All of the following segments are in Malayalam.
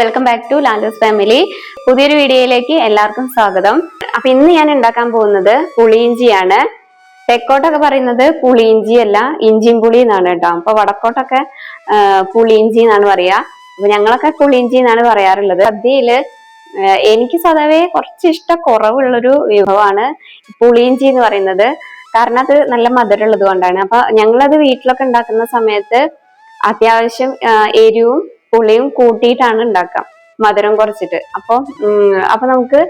Welcome back to Lalas family പുതിയൊരു വീഡിയോയിലേക്ക് എല്ലാവർക്കും സ്വാഗതം. അപ്പൊ ഇന്ന് ഞാൻ ഉണ്ടാക്കാൻ പോകുന്നത് പുളിയിഞ്ചിയാണ്. തെക്കോട്ടൊക്കെ പറയുന്നത് പുളിയിഞ്ചി അല്ല ഇഞ്ചിയും പുളി എന്നാണ് കേട്ടോ. അപ്പൊ വടക്കോട്ടൊക്കെ പുളിയിഞ്ചി എന്നാണ് പറയാ. അപ്പൊ ഞങ്ങളൊക്കെ പുളിയിഞ്ചി എന്നാണ് പറയാറുള്ളത്. സദ്യയിൽ എനിക്ക് സ്വതവേ കുറച്ച് ഇഷ്ട കുറവുള്ളൊരു വിഭവമാണ് പുളിയിഞ്ചി എന്ന് പറയുന്നത്. കാരണം അത് നല്ല മധുരമുള്ളത് കൊണ്ടാണ്. അപ്പൊ ഞങ്ങളത് വീട്ടിലൊക്കെ ഉണ്ടാക്കുന്ന സമയത്ത് അത്യാവശ്യം എരിവും പുളിയും കൂട്ടിയിട്ടാണ് ഉണ്ടാക്കാം മധുരം കുറച്ചിട്ട്. അപ്പൊ ഉം, അപ്പൊ നമുക്ക്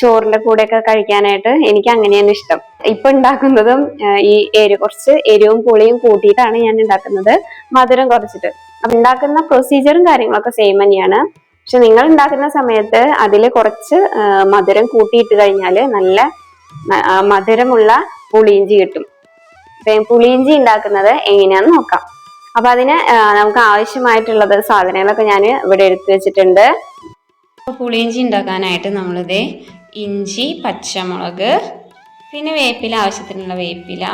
ചോറിന്റെ കൂടെയൊക്കെ കഴിക്കാനായിട്ട് എനിക്ക് അങ്ങനെയാണ് ഇഷ്ടം. ഇപ്പൊ ഉണ്ടാക്കുന്നതും ഈ എരി കുറച്ച് എരിവും പുളിയും കൂട്ടിയിട്ടാണ് ഞാൻ ഉണ്ടാക്കുന്നത്. മധുരം കുറച്ചിട്ട്. അപ്പൊ ഉണ്ടാക്കുന്ന പ്രൊസീജിയറും കാര്യങ്ങളൊക്കെ സെയിം തന്നെയാണ്. പക്ഷെ നിങ്ങൾ ഉണ്ടാക്കുന്ന സമയത്ത് അതിൽ കുറച്ച് മധുരം കൂട്ടിയിട്ട് കഴിഞ്ഞാൽ നല്ല മധുരമുള്ള പുളിയിഞ്ചി കിട്ടും. പുളിയിഞ്ചി ഉണ്ടാക്കുന്നത് എങ്ങനെയാന്ന് നോക്കാം. അപ്പൊ അതിന് നമുക്ക് ആവശ്യമായിട്ടുള്ളത് സാധനങ്ങളൊക്കെ ഞാൻ ഇവിടെ എടുത്തു വെച്ചിട്ടുണ്ട്. പുളിയിഞ്ചി ഉണ്ടാക്കാനായിട്ട് നമ്മളിത് ഇഞ്ചി പച്ചമുളക് പിന്നെ വേപ്പില ആവശ്യത്തിനുള്ള വേപ്പില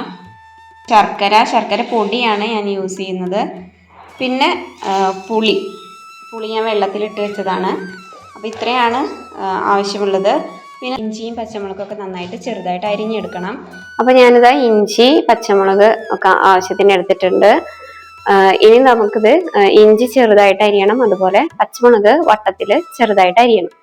ശർക്കര ശർക്കര പൊടിയാണ് ഞാൻ യൂസ് ചെയ്യുന്നത്. പിന്നെ പുളി. പുളി ഞാൻ വെള്ളത്തിലിട്ട് വെച്ചതാണ്. അപ്പോൾ ഇത്രയാണ് ആവശ്യമുള്ളത്. പിന്നെ ഇഞ്ചിയും പച്ചമുളകൊക്കെ നന്നായിട്ട് ചെറുതായിട്ട് അരിഞ്ഞെടുക്കണം. അപ്പോൾ ഞാനിതാ ഇഞ്ചി പച്ചമുളക് ഒക്കെ ആവശ്യത്തിന് എടുത്തിട്ടുണ്ട്. ഇനി നമുക്കിത് ഇഞ്ചി ചെറുതായിട്ട് അരിയണം. അതുപോലെ പച്ചമുളക് വട്ടത്തിൽ ചെറുതായിട്ട് അരിയണം.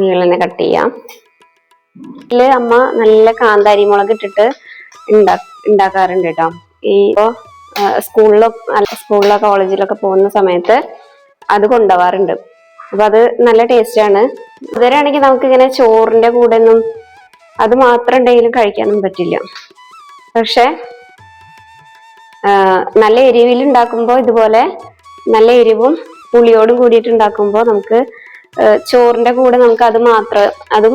നീളനെ കട്ട് ചെയ്യാം. ഇതിൽ അമ്മ നല്ല കാന്താരി മുളക് ഇട്ടിട്ട് ഉണ്ടാ ഉണ്ടാക്കാറുണ്ട് കേട്ടോ. ഈ സ്കൂളിലോ സ്കൂളിലോ കോളേജിലൊക്കെ പോകുന്ന സമയത്ത് അത് കൊണ്ടുപോവാറുണ്ട് അപ്പൊ അത് നല്ല ടേസ്റ്റാണ് ഇതുവരെയാണെങ്കിൽ നമുക്ക് ഇങ്ങനെ ചോറിന്റെ കൂടെ ഒന്നും അത് മാത്രം ഉണ്ടെങ്കിലും കഴിക്കാനും പറ്റില്ല. പക്ഷെ നല്ല എരിവിൽ ഉണ്ടാക്കുമ്പോൾ ഇതുപോലെ നല്ല എരിവും പുളിയോടും കൂടിയിട്ട് ഉണ്ടാക്കുമ്പോൾ നമുക്ക് ചോറിന്റെ കൂടെ നമുക്ക് അത് മാത്രം അതും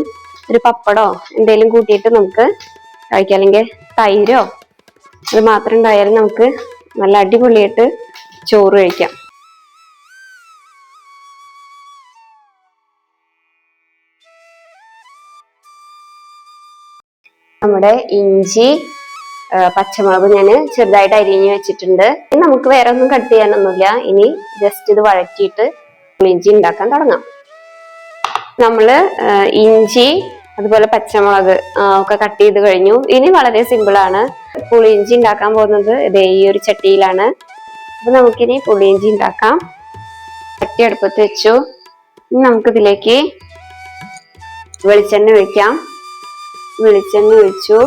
ഒരു പപ്പടോ എന്തെങ്കിലും കൂട്ടിയിട്ട് നമുക്ക് കഴിക്കാം. അല്ലെങ്കിൽ തൈരോ അത് മാത്രം ഉണ്ടായാലും നമുക്ക് നല്ല അടിപൊളിയായിട്ട് ചോറ് കഴിക്കാം. നമ്മുടെ ഇഞ്ചി പച്ചമുളക് ഞാൻ ചെറുതായിട്ട് അരിഞ്ഞ് വെച്ചിട്ടുണ്ട്. നമുക്ക് വേറെ ഒന്നും കട്ട് ചെയ്യാനൊന്നുമില്ല. ഇനി ജസ്റ്റ് ഇത് വഴറ്റിയിട്ട് ഇഞ്ചി ഉണ്ടാക്കാൻ തുടങ്ങാം. നമ്മൾ ഇഞ്ചി അതുപോലെ പച്ചമുളക് ഒക്കെ കട്ട് ചെയ്ത് കഴിഞ്ഞു. ഇനി വളരെ സിമ്പിളാണ് പുളിയിഞ്ചി ഉണ്ടാക്കാൻ പോകുന്നത് ഇതേ ഈ ഒരു ചട്ടിയിലാണ്. അപ്പൊ നമുക്കിനി പുളിയിഞ്ചി ഉണ്ടാക്കാം. ചട്ടി അടുപ്പത്ത് വെച്ചു. ഇനി നമുക്കിതിലേക്ക് വെളിച്ചെണ്ണ ഒഴിക്കാം. വെളിച്ചെണ്ണ ഒഴിച്ചു.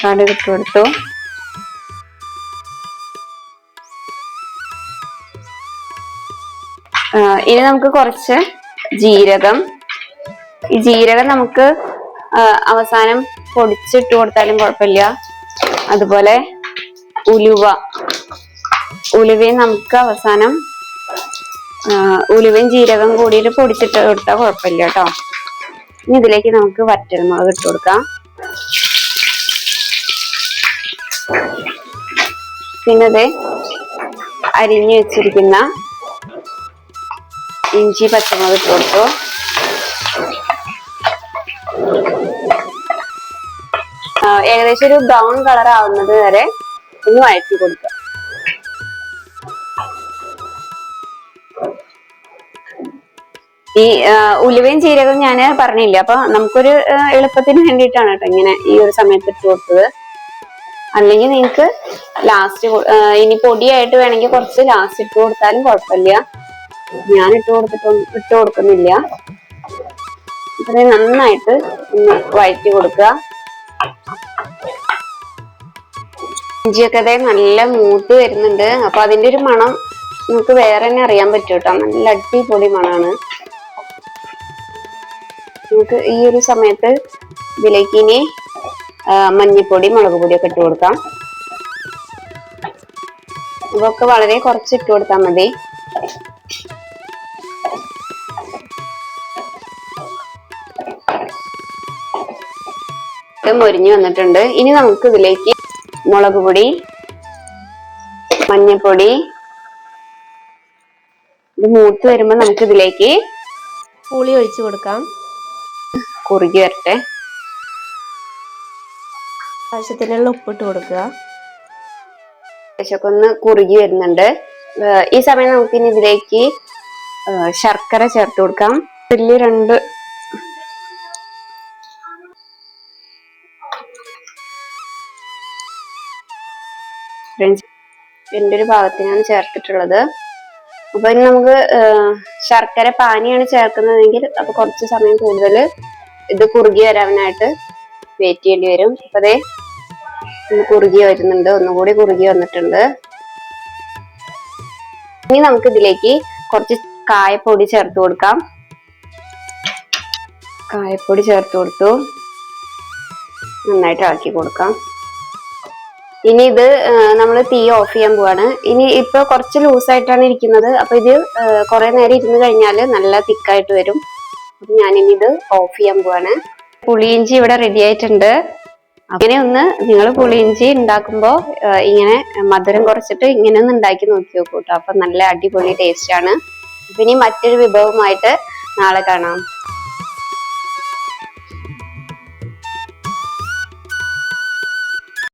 കടുക് ഇട്ട് കൊടുത്തു. ഇനി നമുക്ക് കുറച്ച് ജീരകം. ഈ ജീരകം നമുക്ക് അവസാനം പൊടിച്ചിട്ട് കൊടുത്താലും കുഴപ്പമില്ല. അതുപോലെ ഉലുവ. ഉലുവയും നമുക്ക് അവസാനം ഉലുവയും ജീരകം കൂടിയിട്ട് പൊടിച്ചിട്ട് കൊടുത്താൽ കുഴപ്പമില്ല കേട്ടോ. ഇനി ഇതിലേക്ക് നമുക്ക് വറ്റൽമുളക് ഇട്ട് കൊടുക്കാം. പിന്നെ ഇത് അരിഞ്ഞു വെച്ചിരിക്കുന്ന ഇഞ്ചി പച്ചമുളക് ഇട്ട് കൊടുത്തു. ഏകദേശം ഒരു ബ്രൗൺ കളർ ആവുന്നത് വരെ ഒന്ന് വഴറ്റി കൊടുക്കുക ഈ ഉലുവയും ചീരകം ഞാൻ പറഞ്ഞില്ല? അപ്പൊ നമുക്കൊരു എളുപ്പത്തിന് വേണ്ടിയിട്ടാണ് കേട്ടോ ഇങ്ങനെ ഈ ഒരു സമയത്ത് ഇട്ട് കൊടുത്തത്. അല്ലെങ്കിൽ നിങ്ങൾക്ക് ലാസ്റ്റ് ഇനി പൊടിയായിട്ട് വേണമെങ്കിൽ കുറച്ച് ലാസ്റ്റ് ഇട്ട് കൊടുത്താലും കുഴപ്പമില്ല. ഞാൻ ഇട്ട് കൊടുത്തിട്ടൊന്നും ഇട്ട് കൊടുക്കുന്നില്ല. ഇത്രയും നന്നായിട്ട് ഒന്ന് വഴറ്റി കൊടുക്കുക. ഇഞ്ചിയൊക്കെ അതേ നല്ല മൂത്ത് വരുന്നുണ്ട്. അപ്പൊ അതിന്റെ ഒരു മണം നമുക്ക് വേറെ തന്നെ അറിയാൻ പറ്റും കേട്ടോ. നല്ല അടിപൊളി മണമാണ്. നമുക്ക് ഈ ഒരു സമയത്ത് ഇതിലേക്ക് ഇനി മഞ്ഞൾപ്പൊടി മുളക് പൊടിയൊക്കെ ഇട്ട് കൊടുക്കാം. ഇതൊക്കെ വളരെ കുറച്ച് ഇട്ട് കൊടുത്താൽ മതി. മൊരിഞ്ഞു വന്നിട്ടുണ്ട്. ഇനി നമുക്ക് ഇതിലേക്ക് മുളക് പൊടി മഞ്ഞൾപ്പൊടി ഇത് മൂത്ത് വരുമ്പോൾ നമുക്ക് ഇതിലേക്ക് പുളി ഒഴിച്ചു കൊടുക്കാം. കുറുകി വരട്ടെ ആവശ്യത്തിനുള്ള ഉപ്പിട്ട് കൊടുക്കുക. ഏകദേശമൊക്കെ ഒന്ന് കുറുകി വരുന്നുണ്ട്. ഈ സമയം നമുക്ക് ഇനി ഇതിലേക്ക് ശർക്കര ചേർത്ത് കൊടുക്കാം. വലിയ രണ്ട് എന്റെ ഒരു ഭാഗത്തിനാണ് ചേർത്തിട്ടുള്ളത്. അപ്പൊ ഇനി നമുക്ക് ശർക്കര പാനിയാണ് ചേർക്കുന്നതെങ്കിൽ അപ്പൊ കുറച്ച് സമയം കൂടുതൽ ഇത് കുറുകി വരാനായിട്ട് വെയിറ്റ് ചെയ്യേണ്ടി വരും. അപ്പൊ ഒന്ന് കുറുകി വരുന്നുണ്ട്. ഒന്നുകൂടി കുറുകി വന്നിട്ടുണ്ട്. ഇനി നമുക്ക് ഇതിലേക്ക് കുറച്ച് കായപ്പൊടി ചേർത്ത് കൊടുക്കാം. കായപ്പൊടി ചേർത്ത് കൊടുത്തു. നന്നായിട്ട് ഇളക്കി കൊടുക്കാം. ഇനി ഇത് നമ്മൾ തീ ഓഫ് ചെയ്യാൻ പോവാണ്. ഇനി ഇപ്പൊ കുറച്ച് ലൂസായിട്ടാണ് ഇരിക്കുന്നത്. അപ്പൊ ഇത് കുറെ നേരം ഇരുന്ന് കഴിഞ്ഞാൽ നല്ല തിക്കായിട്ട് വരും. അപ്പൊ ഞാനിനി ഇത് ഓഫ് ചെയ്യാൻ പോവാണ്. പുളിയിഞ്ചി ഇവിടെ റെഡി ആയിട്ടുണ്ട്. അങ്ങനെ ഒന്ന് നിങ്ങൾ പുളിയിഞ്ചി ഉണ്ടാക്കുമ്പോൾ ഇങ്ങനെ മധുരം കുറച്ചിട്ട് ഇങ്ങനെ ഒന്ന് ഉണ്ടാക്കി നോക്കി നോക്കൂ കേട്ടോ അപ്പൊ നല്ല അടിപൊളി ടേസ്റ്റ് ആണ്. മറ്റൊരു വിഭവമായിട്ട് നാളെ കാണാം.